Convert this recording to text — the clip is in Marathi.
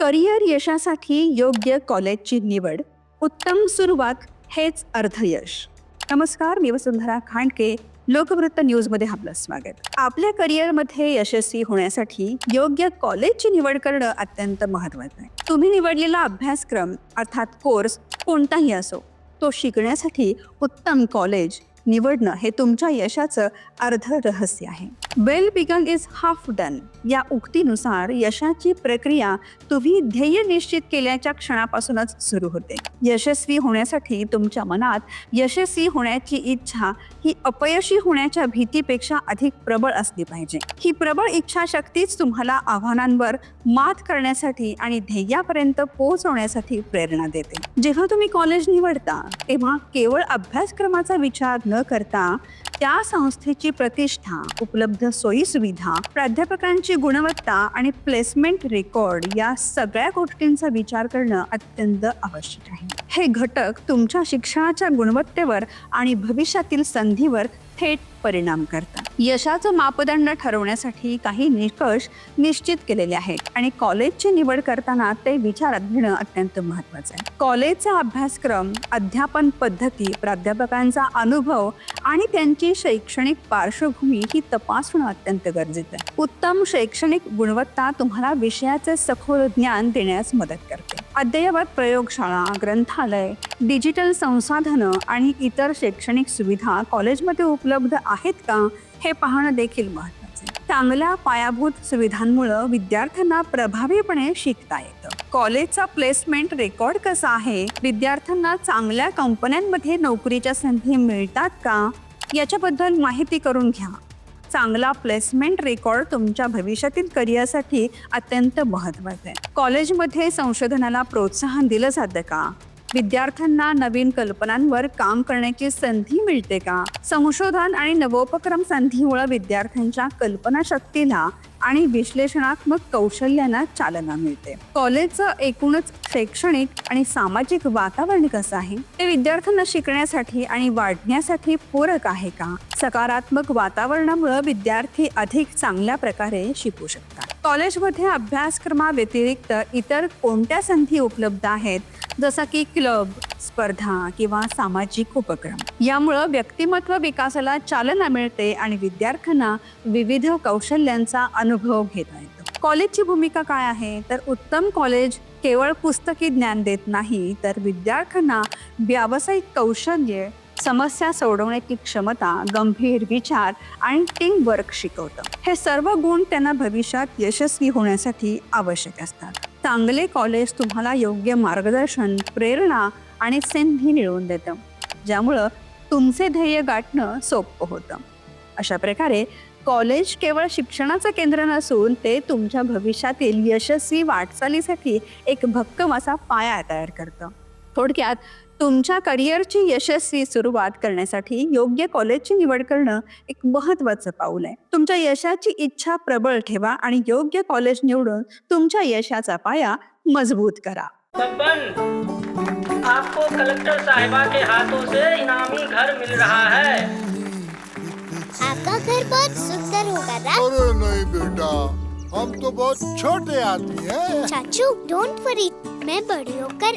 करिअर यशासाठी योग्य कॉलेजची निवड उत्तम सुरुवात हेच अर्धयश. नमस्कार मी वसुंधरा खांडके लोकवृत्त न्यूजमध्ये आपलं स्वागत. आपल्या करिअरमध्ये यशस्वी होण्यासाठी योग्य कॉलेजची निवड करणं अत्यंत महत्त्वाचं आहे. तुम्ही निवडलेला अभ्यासक्रम अर्थात कोर्स कोणताही असो तो शिकण्यासाठी उत्तम कॉलेज निवडणं हे तुमच्या यशाचं अर्ध रहस्य आहे. Well begun is half done या उक्तीनुसार यशाची प्रक्रिया तुम्ही ध्येय निश्चित केल्याच्या क्षणापासूनच सुरू होते. यशस्वी होण्यासाठी तुमच्या मनात यशस्वी होण्याची इच्छा ही अपयशी होण्याच्या भीतीपेक्षा अधिक प्रबळ असली पाहिजे. ही प्रबळ इच्छाशक्तीच तुम्हाला आव्हानांवर मात करण्यासाठी आणि ध्येयापर्यंत पोहोचवण्यासाठी प्रेरणा देते. जेव्हा तुम्ही कॉलेज निवडता तेव्हा केवळ अभ्यासक्रमाचा विचार न करता त्या संस्थेची प्रतिष्ठा उपलब्ध सोयीसुविधा प्राध्यापकांची गुणवत्ता आणि प्लेसमेंट रेकॉर्ड या सगळ्या गोष्टींचा विचार करणं अत्यंत आवश्यक आहे. हे घटक तुमच्या शिक्षणाच्या गुणवत्तेवर आणि भविष्यातील संधीवर थेट परिणाम करतात. यशाचं मापदंड ठरवण्यासाठी काही निकष निश्चित केलेले आहेत आणि कॉलेजची निवड करताना ते विचारात घेणं अत्यंत महत्त्वाचं आहे. कॉलेजचा अभ्यासक्रम अध्यापन पद्धती प्राध्यापकांचा अनुभव आणि त्यांची शैक्षणिक पार्श्वभूमी ही तपासणं अत्यंत गरजेचं आहे. उत्तम शैक्षणिक गुणवत्ता तुम्हाला विषयाचे सखोल ज्ञान देण्यास मदत करते. अद्ययावत प्रयोगशाळा ग्रंथालय डिजिटल संसाधनं आणि इतर शैक्षणिक सुविधा कॉलेजमध्ये उपलब्ध आहेत का हे पाहणं देखील महत्त्वाचं चांगल्या पायाभूत सुविधांमुळं विद्यार्थ्यांना प्रभावीपणे शिकता येतं. कॉलेजचा प्लेसमेंट रेकॉर्ड कसा आहे? विद्यार्थ्यांना चांगल्या कंपन्यांमध्ये नोकरीच्या संधी मिळतात का? याच्याबद्दल माहिती करून घ्या. चांगला प्लेसमेंट रेकॉर्ड तुमच्या भविष्यातील करिअरसाठी अत्यंत महत्त्वाचं आहे. कॉलेजमध्ये संशोधनाला प्रोत्साहन दिलं जातं का? विद्यार्थ्यांना नवीन कल्पनांवर काम करण्याची संधी मिळते का? संशोधन आणि नवोपक्रम संधीमुळे विद्यार्थ्यांच्या कल्पनाशक्तीला आणि विश्लेषणात्मक कौशल्यांना चालना मिळते. कॉलेजचं एकूणच शैक्षणिक आणि सामाजिक वातावरण कसं आहे? ते विद्यार्थ्यांना शिकण्यासाठी आणि वाढण्यासाठी पूरक आहे का? सकारात्मक वातावरणामुळे विद्यार्थी अधिक चांगल्या प्रकारे शिकू शकतात. कॉलेजमध्ये अभ्यासक्रमाव्यतिरिक्त इतर कोणत्या संधी उपलब्ध आहेत? जसं की क्लब स्पर्धा किंवा सामाजिक उपक्रम. यामुळं व्यक्तिमत्व विकासाला चालना मिळते आणि विद्यार्थ्यांना विविध कौशल्यांचा अनुभव घेता येतो. कॉलेजची भूमिका काय आहे? तर उत्तम कॉलेज केवळ पुस्तकी ज्ञान देत नाही तर विद्यार्थ्यांना व्यावसायिक कौशल्य समस्या सोडवण्याची क्षमता गंभीर विचार आणि टीम वर्क शिकवतं. हे सर्व गुण त्यांना भविष्यात यशस्वी होण्यासाठी आवश्यक असतात. चांगले कॉलेज तुम्हाला योग्य मार्गदर्शन प्रेरणा आणि संधी मिळवून देतं. ज्यामुळं तुमचे ध्येय गाठणं सोपं होतं. अशा प्रकारे कॉलेज केवळ शिक्षणाचं केंद्र नसून ते तुमच्या भविष्यातील यशस्वी वाटचालीसाठी एक भक्कम असा पाया तयार करतं. थोडक्यात तुमच्या करिअरची यशस्वी सुरुवात करण्यासाठी योग्य कॉलेजची निवड करणं एक महत्त्वाचं पाऊल आहे. तुमच्या यशाची इच्छा प्रबळ ठेवा आणि योग्य कॉलेज निवडून तुमच्या यशाचा पाया मजबूत करा. बब्बन आपको कलेक्टर साहिबा के हाथों से इनामी घर मिल रहा है। आपका घर बहुत सुंदर होगा ना? अरे नहीं बेटा हम तो बहुत छोटे आदमी हैं। चाचू डोंट वरी मैं बड़ी होकर